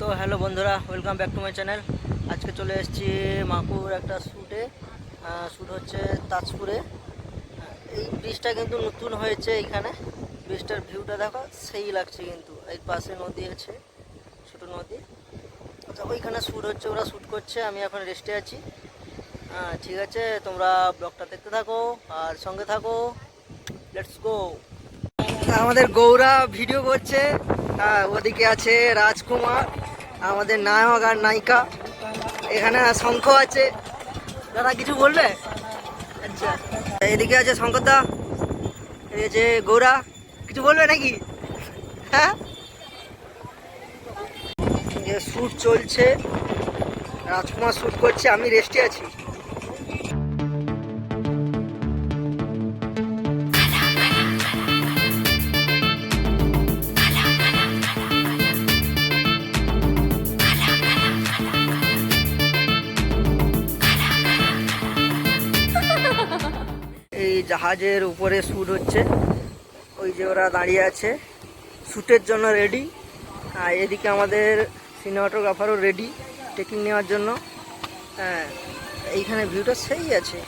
তো হ্যালো বন্ধুরা welcome back to my channel আজকে চলে এসেছি মাকুর একটা শ্যুটে শ্যুট হচ্ছে তাজপুরে। এই ব্রিজটা কিন্তু নতুন হয়েছে এইখানে ব্রিজটার ভিউটা দেখো সেই লাগছে কিন্তু। এই পাশে নদী আছে ছোটো নদী। আচ্ছা ওইখানে শ্যুট হচ্ছে ওরা শ্যুট করছে আমি এখন রেস্টে আছি। হ্যাঁ ঠিক আছে তোমরা ব্লগটা দেখতে থাকো আর সঙ্গে থাকো। লেটস গো আমাদের গৌরা ভিডিও করছে হ্যাঁ, ওদিকে আছে রাজকুমার। আমাদের নায়ক আর নায়িকা। এখানে শঙ্খ আছে। দাদা, কিছু বলবে আচ্ছা। এদিকে আছে শঙ্করদা এদিকে আছে গৌরা। কিছু বলবে নাকি? হ্যাঁ? শ্যুট চলছে। রাজকুমার শ্যুট করছে, আমি রেস্টে আছি। জাহাজের উপরে শ্যুট হচ্ছে। ওই যে ওরা দাঁড়িয়ে আছে। শ্যুটের জন্য রেডি আর এদিকে আমাদের সিনেমাটোগ্রাফারও রেডি টেকিং নেওয়ার জন্য। হ্যাঁ এইখানে ভিউটা সেই আছে।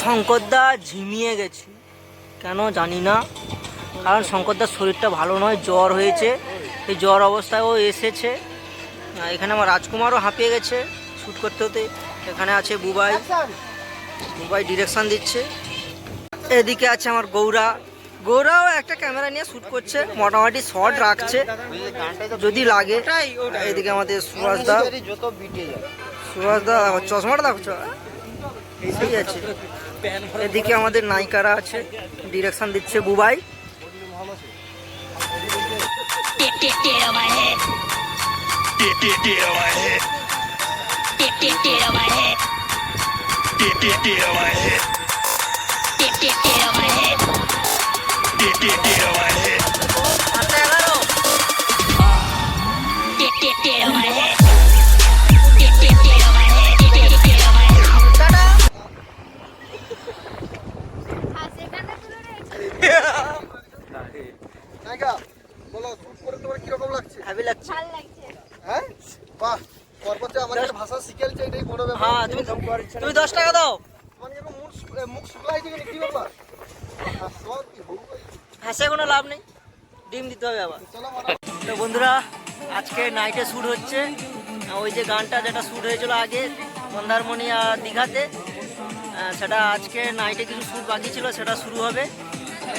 শঙ্করদা ঝিমিয়ে গেছে। কেন জানি না। কারণ শঙ্করদার শরীরটা ভালো নয়, জ্বর হয়েছে। এই জ্বর অবস্থায়ও এসেছে। এখানে আমার রাজকুমারও হাঁপিয়ে গেছে শ্যুট করতে হতে। এখানে আছে বুবাই। বুবাই ডিরেকশান দিচ্ছে। এদিকে আছে আমার গৌরা। গৌরাও একটা ক্যামেরা নিয়ে শ্যুট করছে, মোটামুটি শর্ট রাখছে। যদি লাগে, এদিকে আমাদের সুভাষ দা সুভাষ দা চশমাটা। দেখছ এদিকে আমাদের নায়িকারা আছে ডিরেকশন দিচ্ছে বুবাই Get. নায়িকা বলো শুট করে তোমার কীরকম লাগছে? হ্যাভি লাগছে। হ্যাঁ? বাহ পরপর যে আমাদের ভাষা শিখেছে এটাই বড় ব্যাপার। হ্যাঁ তুমি তুমি দশ টাকা দাও। এরকম মুখ শুকলাই দিকে কি ব্যাপার? হাসে কোনো লাভ নেই। ডিম দিতে হবে আবার। তো বন্ধুরা আজকে নাইটে শ্যুট হচ্ছে। ওই যে গানটা যেটা শ্যুট হয়েছিল আগে মন্দারমণি আর দীঘাতে সেটা আজকে নাইটে কিছু শ্যুট বাকি ছিল সেটা শুরু হবে।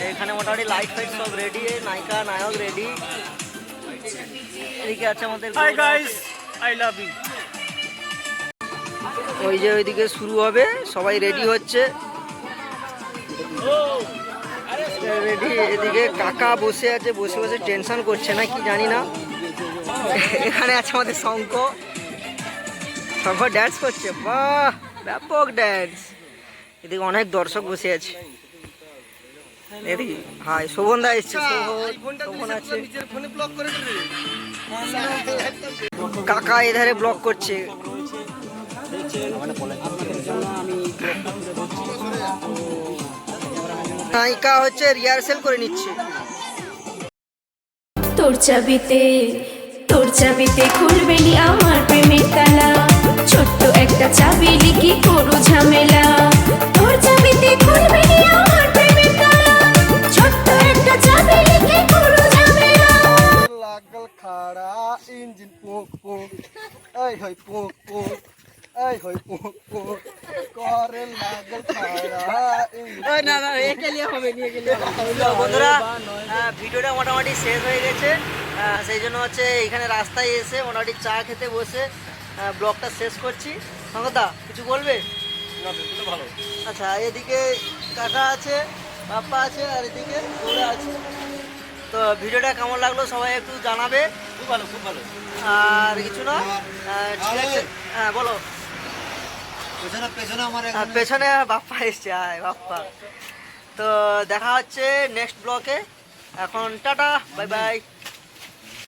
এখানে মোটামুটি লাইট ফাইট সব রেডি নায়িকা নায়ক রেডি এদিকে আছে আমাদের hi guys I love you ওই যে ওইদিকে শুরু হবে সবাই রেডি হচ্ছে। রেডি এদিকে কাকা বসে আছে বসে বসে টেনশন করছে না কি জানি না। এখানে আছে আমাদের শঙ্খ। শঙ্খ ড্যান্স করছে বাহ ব্যাপক ড্যান্স এদিকে অনেক দর্শক বসে আছে। এদিকে হাই শোভন দা এসছে শোভন শোভন আছে? নিজের ফোনে ব্লক করে দিলে। কাকা এধারে ব্লক করছে। নায়িকা হচ্ছে রিহার্সেল করে নিচ্ছে। তোর চাবিতে তোর চাবিতে খুলবেনি আমার প্রেমের তালা। ছোট্ট একটা পোক পোক। এই হই পোক পোক। এই হই পোক পোক। করে লাগল ইঞ্জিন না না একে লিয়ে হবে নিয়ে গেলে বন্ধুরা ভিডিওটা মোটামুটি শেষ হয়ে গেছে। সেই জন্য হচ্ছে এখানে রাস্তায় এসে মোটামুটি চা খেতে বসে ব্লগটা শেষ করছি। সঙ্গদা কিছু বলবে? আচ্ছা এদিকে কাকা আছে বাপ্পা আছে আর এদিকে আছে। তো ভিডিওটা কেমন লাগল সবাই একটু জানাবে। খুব ভালো খুব ভালো। আর কিছু না? ঠিক আছে। হ্যাঁ বলো। পেছনে পেছনে আমার পেছনে বাপ্পা এসছে। আয় বাপ্পা। তো দেখা হচ্ছে নেক্সট ব্লকে এখন টাটা বাই বাই।